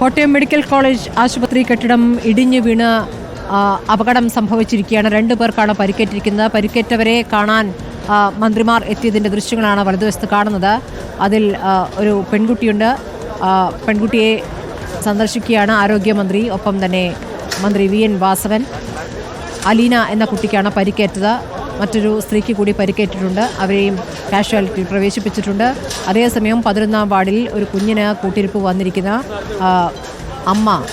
Kottayam medical college ആശുപത്രി കെട്ടിടം ഇടിഞ്ഞു വീണ് അപകടം സംഭവിച്ചിരിക്കുകയാണ്. രണ്ടു പേർക്കാണ് പരിക്കേറ്റിരിക്കുന്നത്. പരിക്കേറ്റവരെ കാണാൻ മന്ത്രിമാർ എത്തിയതിന്റെ ദൃശ്യങ്ങളാണ് വലതുവശത്ത് കാണുന്നത്. അതിൽ ഒരു പെൺകുട്ടിയുണ്ട്. പെൺകുട്ടിയെ സന്ദർശിക്കുകയാണ് ആരോഗ്യമന്ത്രി. ഒപ്പം തന്നെ മന്ത്രി വി എൻ വാസവൻ. അലീന എന്ന കുട്ടിക്കാണ് പരിക്കേറ്റത്. മറ്റൊരു സ്ത്രീക്ക് കൂടി പരിക്കേറ്റിട്ടുണ്ട്. അവരെയും കാഷ്വാലിറ്റി പ്രവേശിപ്പിച്ചിട്ടുണ്ട്. അതേസമയം പതിനൊന്നാം വാർഡിൽ ഒരു കുഞ്ഞിന് കൂട്ടിരിപ്പ് വന്നിരിക്കുന്ന അമ്മ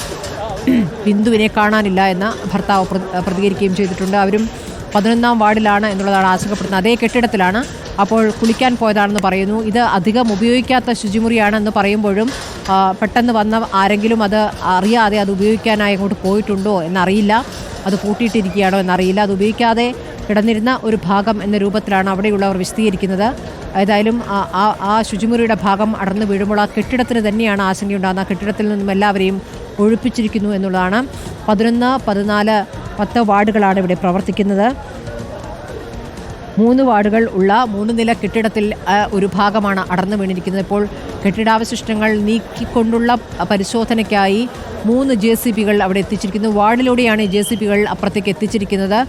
ബിന്ദുവിനെ കാണാനില്ല എന്ന് ഭർത്താവ് പ്ര- പ്രതികരിക്കുകയും ചെയ്തിട്ടുണ്ട്. അവരും പതിനൊന്നാം വാർഡിലാണ് എന്നുള്ളതാണ് ആശങ്കപ്പെടുന്നത് അതേ കെട്ടിടത്തിലാണ് അപ്പോൾ കുളിക്കാൻ പോയതാണെന്ന് പറയുന്നു. ഇത് അധികം ഉപയോഗിക്കാത്ത ശുചിമുറിയാണെന്ന് പറയുമ്പോഴും പെട്ടെന്ന് വന്ന ആരെങ്കിലും അത് അറിയാതെ അത് ഉപയോഗിക്കാനായി അങ്ങോട്ട് പോയിട്ടുണ്ടോ എന്നറിയില്ല. അത് പൂട്ടിയിട്ടിരിക്കുകയാണോ എന്നറിയില്ല. അത് ഉപയോഗിക്കാതെ കിടന്നിരുന്ന ഒരു ഭാഗം എന്ന രൂപത്തിലാണ് അവിടെയുള്ളവർ വിശദീകരിക്കുന്നത്. ഏതായാലും ആ- ആ ശുചിമുറിയുടെ ഭാഗം അടർന്നു വീഴുമ്പോൾ ആ കെട്ടിടത്തിന് തന്നെയാണ് ആശങ്കയുണ്ടാകുന്ന ആ കെട്ടിടത്തിൽ നിന്നും എല്ലാവരെയും ഒഴിപ്പിച്ചിരിക്കുന്നു എന്നുള്ളതാണ്. പതിനൊന്ന് പതിനാല് പത്ത് വാർഡുകളാണ് ഇവിടെ പ്രവർത്തിക്കുന്നത്. മൂന്ന് വാർഡുകൾ ഉള്ള മൂന്ന് നില കെട്ടിടത്തിൽ ഒരു ഭാഗമാണ് അടർന്നു വീണിരിക്കുന്നത്. ഇപ്പോൾ കെട്ടിടാവശിഷ്ടങ്ങൾ നീക്കിക്കൊണ്ടുള്ള പരിശോധനയ്ക്കായി മൂന്ന് ജെ സി പികൾ അവിടെ എത്തിച്ചിരിക്കുന്നു. വാർഡിലൂടെയാണ് ജെ സി പികൾ അപ്പുറത്തേക്ക് എത്തിച്ചിരിക്കുന്നത്.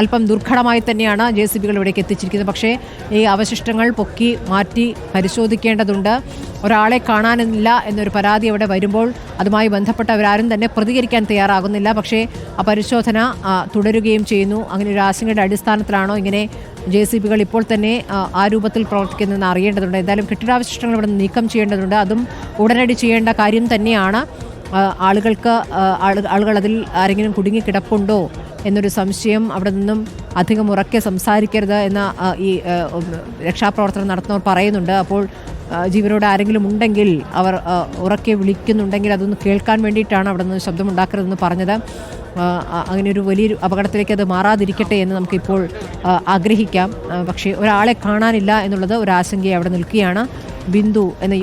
അല്പം ദുർഘടമായി തന്നെയാണ് ജെ സി ബികൾ ഇവിടേക്ക് എത്തിച്ചിരിക്കുന്നത്. പക്ഷേ ഈ അവശിഷ്ടങ്ങൾ പൊക്കി മാറ്റി പരിശോധിക്കേണ്ടതുണ്ട്. ഒരാളെ കാണാനില്ല എന്നൊരു പരാതി അവിടെ വരുമ്പോൾ അതുമായി ബന്ധപ്പെട്ടവരാരും തന്നെ പ്രതികരിക്കാൻ തയ്യാറാകുന്നില്ല. പക്ഷേ ആ പരിശോധന തുടരുകയും ചെയ്യുന്നു. അങ്ങനെ ഒരു ആശങ്കയുടെ അടിസ്ഥാനത്തിലാണോ ഇങ്ങനെ ജെ സി ബികൾ ഇപ്പോൾ തന്നെ ആ, രൂപത്തിൽ പ്രവർത്തിക്കുന്നതെന്ന് അറിയേണ്ടതുണ്ട്? എന്തായാലും കെട്ടിടാവശിഷ്ടങ്ങൾ ഇവിടെ നീക്കം ചെയ്യേണ്ടതുണ്ട്. അതും ഉടനടി ചെയ്യേണ്ട കാര്യം തന്നെയാണ്. ആളുകൾക്ക് ആളുകൾ അതിൽ ആരെങ്കിലും കുടുങ്ങി കിടപ്പുണ്ടോ എന്നൊരു സംശയം അവിടെ നിന്നും അധികം ഉറക്കെ സംസാരിക്കരുത് എന്ന ഈ രക്ഷാപ്രവർത്തനം നടത്തുന്നവർ പറയുന്നുണ്ട്. അപ്പോൾ ജീവനോട് ആരെങ്കിലും ഉണ്ടെങ്കിൽ അവർ ഉറക്കെ വിളിക്കുന്നുണ്ടെങ്കിൽ അതൊന്ന് കേൾക്കാൻ വേണ്ടിയിട്ടാണ് അവിടെ നിന്ന് ശബ്ദമുണ്ടാക്കരുതെന്ന് പറഞ്ഞത്. അങ്ങനെ ഒരു വലിയൊരു അപകടത്തിലേക്ക് അത് മാറാതിരിക്കട്ടെ എന്ന് നമുക്കിപ്പോൾ ആഗ്രഹിക്കാം. പക്ഷേ ഒരാളെ കാണാനില്ല എന്നുള്ളത് ഒരു ആശങ്കയെ അവിടെ നിൽക്കുകയാണ്. ബിന്ദു എന്ന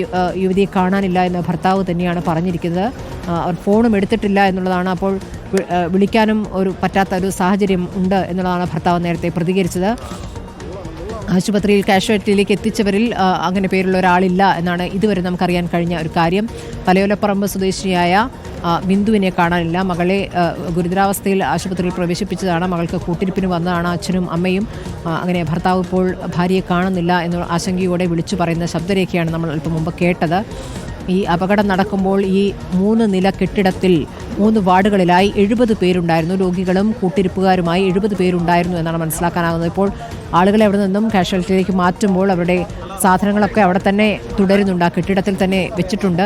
യുവതിയെ കാണാനില്ല എന്ന് ഭർത്താവ് തന്നെയാണ് പറഞ്ഞിരിക്കുന്നത്. അവർ ഫോണും എടുത്തിട്ടില്ല എന്നുള്ളതാണ് അപ്പോൾ വിളിക്കാനും ഒരു പറ്റാത്ത ഒരു സാഹചര്യം ഉണ്ട് എന്നുള്ളതാണ് ഭർത്താവ് നേരത്തെ പ്രതികരിച്ചത്. ആശുപത്രിയിൽ കാഷ്വാലിറ്റിയിലേക്ക് എത്തിച്ചവരിൽ അങ്ങനെ പേരുള്ള ഒരാളില്ല എന്നാണ് ഇതുവരെ നമുക്കറിയാൻ കഴിഞ്ഞ ഒരു കാര്യം. തലയോലപ്പറമ്പ് സ്വദേശിയായ ബിന്ദുവിനെ കാണാനില്ല. മകളെ ഗുരുതരാവസ്ഥയിൽ ആശുപത്രിയിൽ പ്രവേശിപ്പിച്ചതാണ്. മകൾക്ക് കൂട്ടിരിപ്പിന് വന്നതാണ് അച്ഛനും അമ്മയും. അങ്ങനെ ഭർത്താവ് ഇപ്പോൾ ഭാര്യയെ കാണുന്നില്ല എന്ന ആശങ്കയോടെ വിളിച്ചു പറയുന്ന ശബ്ദരേഖയാണ് നമ്മൾ അല്പം മുമ്പ് കേട്ടത്. ഈ അപകടം നടക്കുമ്പോൾ ഈ മൂന്ന് നില കെട്ടിടത്തിൽ മൂന്ന് വാർഡുകളിലായി എഴുപത് പേരുണ്ടായിരുന്നു. രോഗികളും കൂട്ടിരിപ്പുകാരുമായി എഴുപത് പേരുണ്ടായിരുന്നു എന്നാണ് മനസ്സിലാക്കാനാകുന്നത്. ഇപ്പോൾ ആളുകളെ അവിടെ നിന്നും കാഷ്വാലിറ്റിയിലേക്ക് മാറ്റുമ്പോൾ അവരുടെ സാധനങ്ങളൊക്കെ അവിടെ തന്നെ തുടരുന്നുണ്ട്. ആ കെട്ടിടത്തിൽ തന്നെ വെച്ചിട്ടുണ്ട്.